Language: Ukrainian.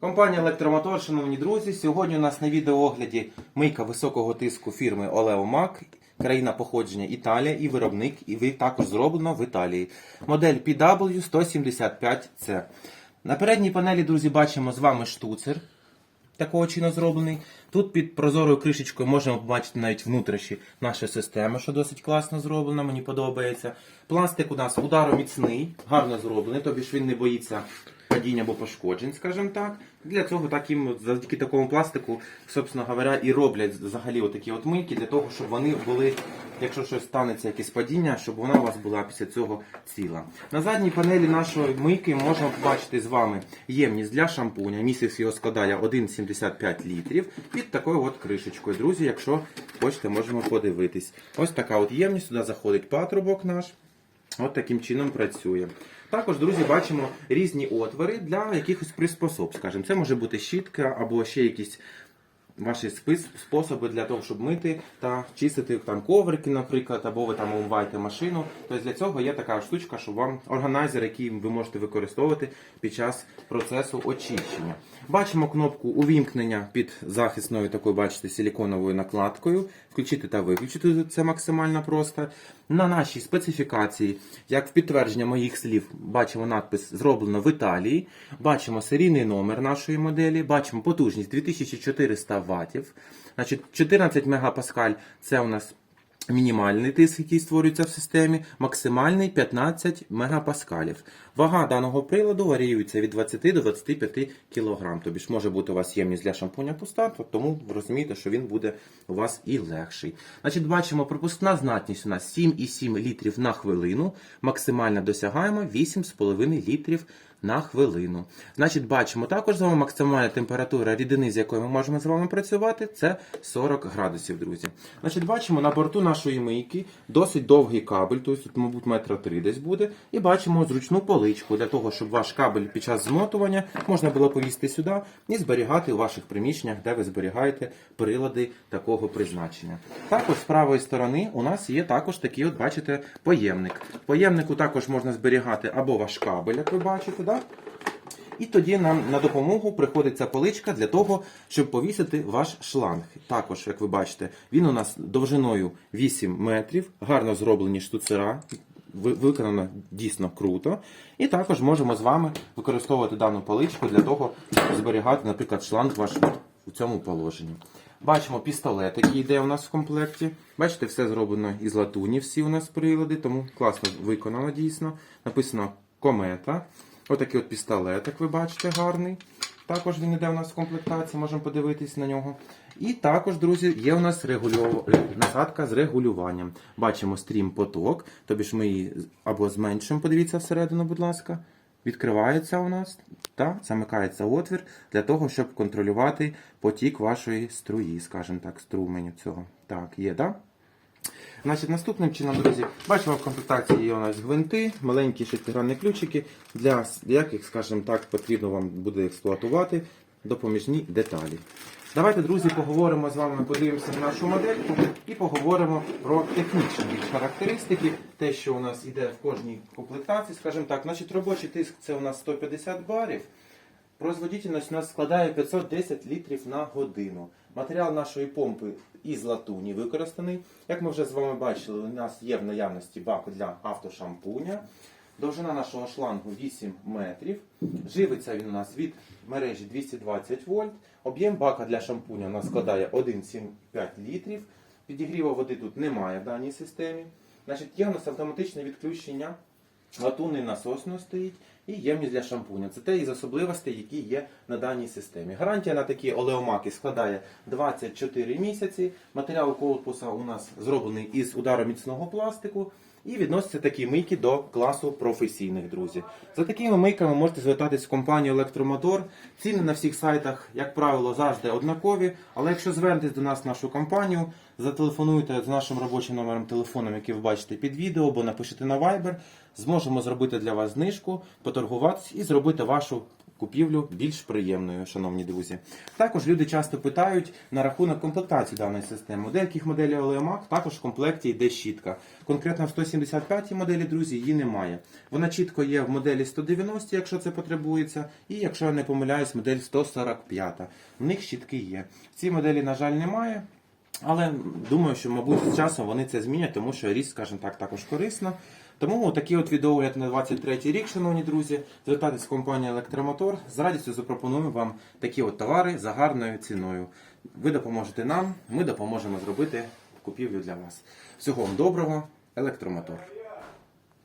Компанія Електромотор, шановні друзі, сьогодні у нас на відеоогляді мийка високого тиску фірми Oleomac, країна походження Італія і виробник, і ви також зроблено в Італії. Модель PW175C. На передній панелі, друзі, бачимо з вами штуцер. Такого чину зроблений. Тут під прозорою кришечкою можемо побачити навіть внутрішні наші системи, що досить класно зроблено, мені подобається. Пластик у нас удароміцний, гарно зроблений, тобі ж він не боїться падіння або пошкоджень, скажімо так. Для цього таким, завдяки такому пластику, собственно говоря, і роблять взагалі отакі от мийки, для того, щоб вони були, якщо щось станеться, якесь падіння, щоб вона у вас була після цього ціла. На задній панелі нашої мийки можна побачити з вами ємність для шампуня. Місяць його складає 1,75 літрів під такою от кришечкою. Друзі, якщо хочете, можемо подивитись. Ось така от ємність, сюди заходить патрубок наш. От таким чином працює. Також, друзі, бачимо різні отвори для якихось приспособ. Скажімо, це може бути щітка або ще якісь ваші спис- способи для того, щоб мити та чистити там коврики, наприклад, або ви там умиваєте машину. Тобто для цього є така штучка, що вам органайзер, який ви можете використовувати під час процесу очищення. Бачимо кнопку увімкнення під захисною такою, бачите, силіконовою накладкою. Включити та виключити це максимально просто. На нашій специфікації, як в підтвердження моїх слів, бачимо надпис зроблено в Італії. Бачимо серійний номер нашої моделі, бачимо потужність 2400 Вт. Значить, 14 мегапаскаль це у нас мінімальний тиск, який створюється в системі, максимальний 15 мегапаскалів. Вага даного приладу варіюється від 20 до 25 кг. Тобі ж може бути у вас ємність для шампуня пуста, тому ви розумієте, що він буде у вас і легший. Значить, бачимо, пропускна здатність у нас 7,7 літрів на хвилину. Максимально досягаємо 8,5 літрів на хвилину. Значить, бачимо також з вами максимальна температура рідини, з якою ми можемо з вами працювати, це 40 градусів, друзі. Значить, бачимо на борту нашої мийки досить довгий кабель, тобто тут, мабуть, метра три десь буде. І бачимо зручну поличку для того, щоб ваш кабель під час змотування можна було повісти сюди і зберігати у ваших приміщеннях, де ви зберігаєте прилади такого призначення. Також з правої сторони у нас є також такий, от бачите, поємник. В поємнику також можна зберігати або ваш кабель, як ви бачите, да? І тоді нам на допомогу приходить ця поличка для того, щоб повісити ваш шланг. Також, як ви бачите, він у нас довжиною 8 метрів, гарно зроблені штуцера. Виконано дійсно круто. І також можемо з вами використовувати дану поличку для того, щоб зберігати, наприклад, шланг ваш у цьому положенні. Бачимо пістолет, який йде у нас в комплекті. Бачите, все зроблено із латуні, всі у нас прилади, тому класно виконано дійсно. Написано комета. Отакий от пістолет, як ви бачите, гарний. Також він йде у нас в комплектації, можемо подивитись на нього. І також, друзі, є у нас регулюв... насадка з регулюванням. Бачимо стрім поток, тобі ж ми її або зменшимо, подивіться всередину, будь ласка. Відкривається у нас та замикається отвір для того, щоб контролювати потік вашої струї, скажімо так, струменю цього. Так, є, так? Да? Значить, наступним чином, друзі, бачимо в комплектації є у нас гвинти, маленькі шестигранні ключики, для яких, скажімо так, потрібно вам буде експлуатувати допоміжні деталі. Давайте, друзі, поговоримо з вами, подивимося на нашу модельку і поговоримо про технічні характеристики, те, що у нас іде в кожній комплектації, скажімо так, значить робочий тиск це у нас 150 барів. Производительність у нас складає 510 літрів на годину. Матеріал нашої помпи із латуні використаний. Як ми вже з вами бачили, у нас є в наявності бак для автошампуня. Довжина нашого шлангу 8 метрів. Живиться він у нас від мережі 220 вольт. Об'єм бака для шампуня у нас складає 1,75 літрів. Підігріву води тут немає в даній системі. Значить, є у нас автоматичне відключення Латунний насос у нас стоїть і ємність для шампуня. Це те із особливостей, які є на даній системі. Гарантія на такі олеомаки складає 24 місяці. Матеріал корпуса у нас зроблений із удароміцного пластику. І відносяться такі мийки до класу професійних, друзі. За такими мийками можете звертатись в компанію Електромотор. Ціни на всіх сайтах, як правило, завжди однакові. Але якщо звернетесь до нас в нашу компанію, зателефонуйте з нашим робочим номером телефоном, який ви бачите під відео, або напишете на Viber, зможемо зробити для вас знижку, поторгуватись і зробити вашу купівлю більш приємною, шановні друзі. Також люди часто питають на рахунок комплектації даної системи. У деяких моделей Oleomac також в комплекті йде щітка. Конкретно в 175 моделі, друзі, її немає. Вона чітко є в моделі 190, якщо це потребується, і якщо я не помиляюсь, модель 145. В них щітки є. В цій моделі, на жаль, немає. Але думаю, що, мабуть, з часом вони це змінять, тому що ріст, скажімо так, також корисно. Тому такий от відеогляд на 23 рік, шановні друзі. Звертайтесь в компанію Електромотор. З радістю запропонуємо вам такі от товари за гарною ціною. Ви допоможете нам, ми допоможемо зробити купівлю для вас. Всього вам доброго, електромотор.